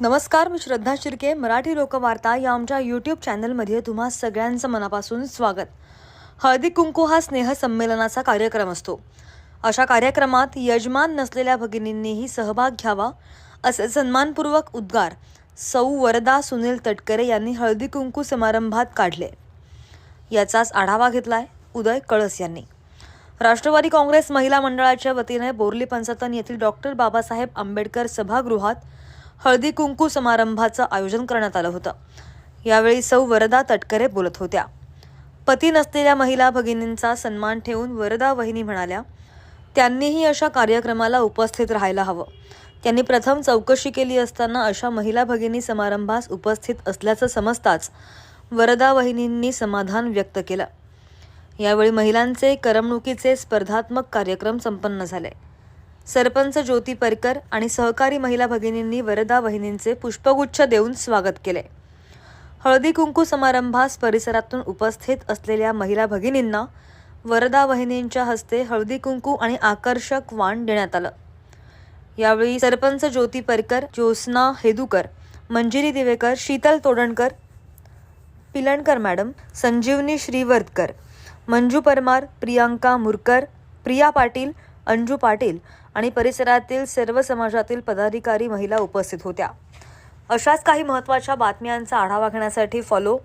नमस्कार मी श्रद्धा शिर्के मराठी लोकवार्ता या आमच्या यूट्यूब चॅनलमध्ये तुम्हा सगळ्यांचं मनापासून स्वागत. हळदी कुंकू हा स्नेहसंमेलनाचा कार्यक्रम असतो. अशा कार्यक्रमात यजमान नसलेल्या भगिनींनीही सहभाग घ्यावा असे सन्मानपूर्वक उद्गार सौ वरदा सुनील तटकरे यांनी हळदी कुंकू समारंभात काढले. याचाच आढावा घेतलाय उदय कळस यांनी. राष्ट्रवादी काँग्रेस महिला मंडळाच्या वतीने बोर्ली पंचतन येथील डॉक्टर बाबासाहेब आंबेडकर सभागृहात हळदी कुंकू समारंभाचं आयोजन करण्यात आलं होतं. यावेळी सौ वरदा तटकरे बोलत होत्या. पती नसलेल्या महिला भगिनींचा सन्मान ठेवून वरदा वहिनी म्हणाल्या त्यांनीही अशा कार्यक्रमाला उपस्थित राहायला हवं. त्यांनी प्रथम चौकशी केली असताना अशा महिला भगिनी समारंभास उपस्थित असल्याचं समजताच वरदा वहिनींनी समाधान व्यक्त केलं. यावेळी महिलांचे करमणुकीचे स्पर्धात्मक कार्यक्रम संपन्न झाले. सरपंच ज्योती परकर आणि सहकारी महिला भगिनींनी वरदा वहिनींचे पुष्पगुच्छ देऊन स्वागत केले. हळदी कुंकू समारंभास परिसरातून उपस्थित असलेल्या महिला भगिनींना वरदा वहिनींच्या हस्ते हळदी कुंकू आणि आकर्षक वाण देण्यात आलं. यावेळी सरपंच ज्योती परकर ज्योत्स्ना हेदूकर मंजिरी दिवेकर शीतल तोडणकर पिलणकर मॅडम संजीवनी श्रीवर्धकर मंजू परमार प्रियांका मुरकर प्रिया पाटील अंजू पाटील आणि परिसरातील सर्व समाजातील पदाधिकारी महिला उपस्थित होत्या. अशाच काही महत्त्वाच्या बातम्यांचा आढावा घेण्यासाठी फॉलो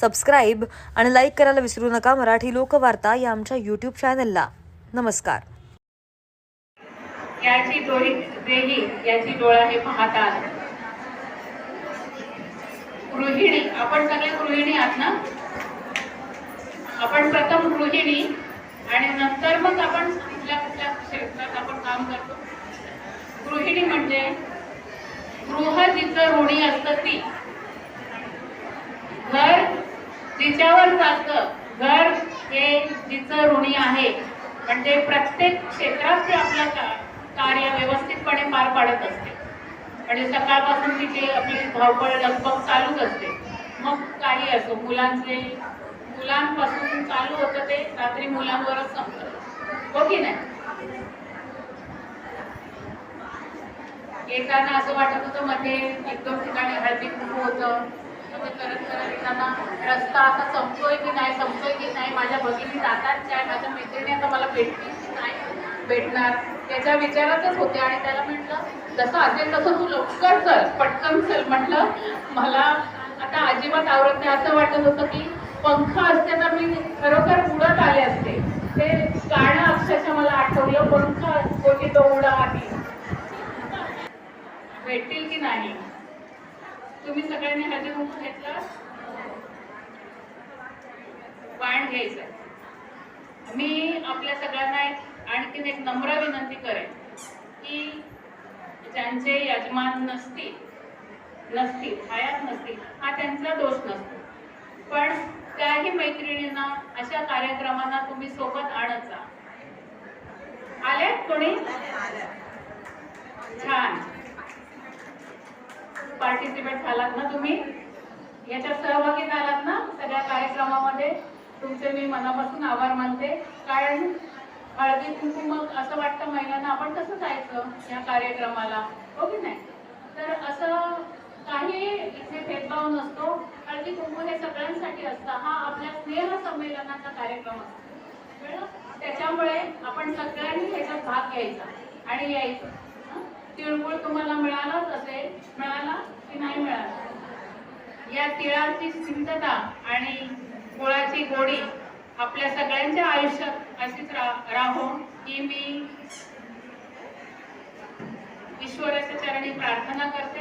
सबस्क्राईब आणि लाईक करायला विसरू नका. मराठी लोकवार्ता या आमच्या यूट्यूब चॅनलला नमस्कार. याची डोळी देही याची डोळा हे पाहतात गृहिणी आपण सगळे गृहिणी आहात ना? आपण प्रथम गृहिणी आणि नंतर मग आपण कुठल्या कुठल्या क्षेत्रात आपण काम करतो. गृहिणी म्हणजे गृह जिचं ऋणी असतं ती. घर जिच्यावर चालतं घर हे जिचं ऋणी आहे. म्हणजे प्रत्येक क्षेत्रात ते आपलं का- कार्य व्यवस्थितपणे पार पाडत असते. म्हणजे सकाळपासून तिथे आपली धावपळ लगबग चालूच असते. मग काही असो मुलांचे मुलांपासून चालू होतं ते रात्री मुलांवरच संपलं हो की नाही? येताना असं वाटत होतं मध्ये एक दोन ठिकाणी हळदी कुंकू होतं करत करत येताना रस्ता असा संपतोय की नाही संपतोय की नाही माझ्या भगिनी जातात काय माझ्या मैत्रिणी आता मला भेटतील की नाही भेटणार. त्याच्या विचारातच होते आणि त्याला म्हटलं जसं असेल तसं तू लवकर चल पटकन चल. म्हटलं मला अजिबात आवडत नाही. असं वाटत होतं की पंख असते तर मी खरोखर उडत आले असते. ते गाणं अक्षरशः मला आठवलं. पंख कोणी तो उडा आधी. भेटतील की नाही? तुम्ही सगळ्यांनी हजर कुंकू घेतला? वाण घ्यायचं. मी आपल्या सगळ्यांना एक आणखीन एक नम्र विनंती करेन की ज्यांचे यजमान नसतील नसतील हयात नसतील हा त्यांचा दोष नसतो. पण त्याही मैत्रिणींना अशा कार्यक्रमांना तुम्ही सोबत आणत जा. आल्यात कोणी? छान. पार्टिसिपेट झालात ना तुम्ही? याच्यात सहभागी झालात ना? सगळ्या कार्यक्रमामध्ये? तुमचे मी मनापासून आभार मानते. कारण हळदी कुंकू मग असं वाटतं महिलांना आपण कसं जायचं या कार्यक्रमाला? हो की नाही? तर असं काही इथे भेदभाव नसतो. हळदी कुंकू हे सगळ्यांसाठी असतं. हा आपल्या स्नेह संमेलनाचा कार्यक्रम असतो. त्याच्यामुळे आपण सगळ्यांनी ह्याच्यात भाग घ्यायचा आणि यायचं. तिळगुळ तुम्हाला मिळालाच असेल. मिळाला की नाही मिळाला? या तिळाची सिद्धता आणि गुळाची गोडी आपल्या सगळ्यांच्या आयुष्यात अशीच राहो ही मी ईश्वराच्या चरणी प्रार्थना करते.